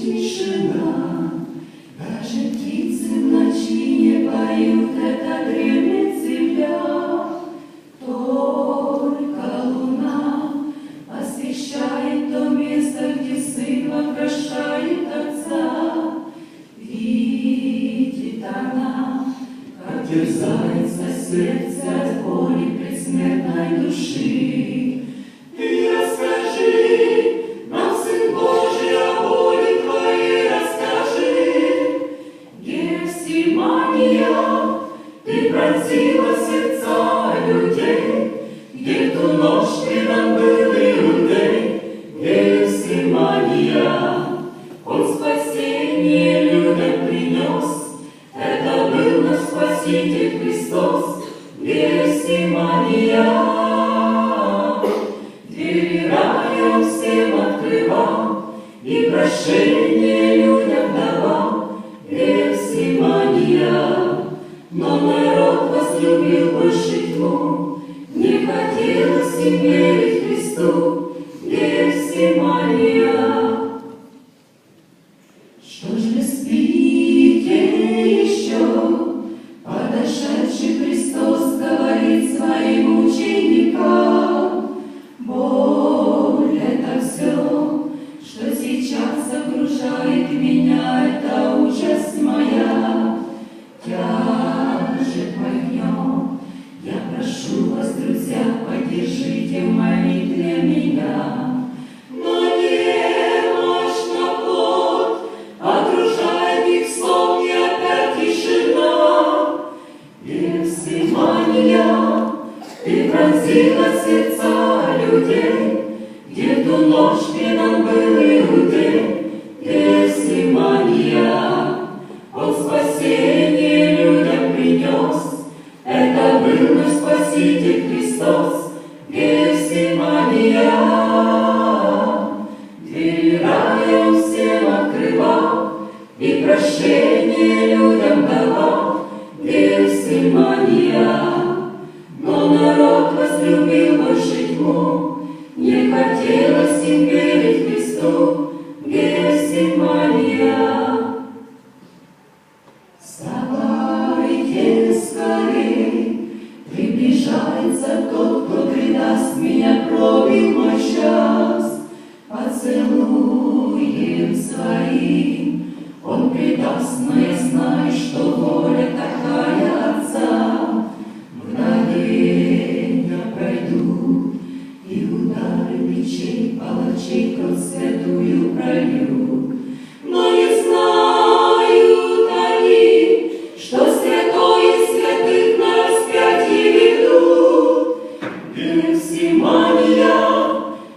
тишина, даже птицы в ночи не поют, это дремлет земля. Только луна освещает то место, где сын вопрошает отца. Видит она, как терзается сердце от боли предсмертной души. Ты пронзила сердца людей, где ту ночь предан был Иудей. Гефсимания, Он спасение людям принес, это был наш Спаситель Христос. Гефсимания, Двери рая всем открывал И прощение людям давал Гефсимания. Но народ возлюбил больше тьму, Не хотелось верить Христу. Гефсимания. Что Спаситель Христос. Гефсимания, двери рая он всем открывал и прощение людям давал. Гефсимания, но народ возлюбил больше тьму, не хотелось им верить Христу. Гефсимания. Вставайте скорей, приближается тот, кто предаст меня, пробил мой час. Поцелуем своим он предаст, но я знаю, что воля такая Отца. Мгновенья пройдут, и удары мечей, палачей кровь святую прольют.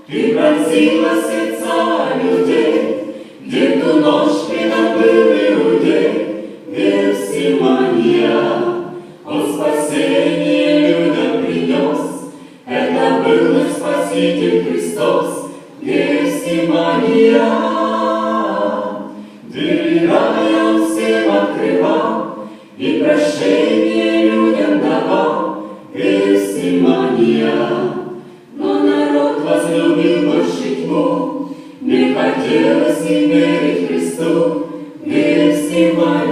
Ты пронзила сердца людей, где ту ночь принабыл иудей, вер Симония, он спасение людям принес. Это был наш Спаситель Христос, вер Симония. Двери рая всем открывал, и прощение see what?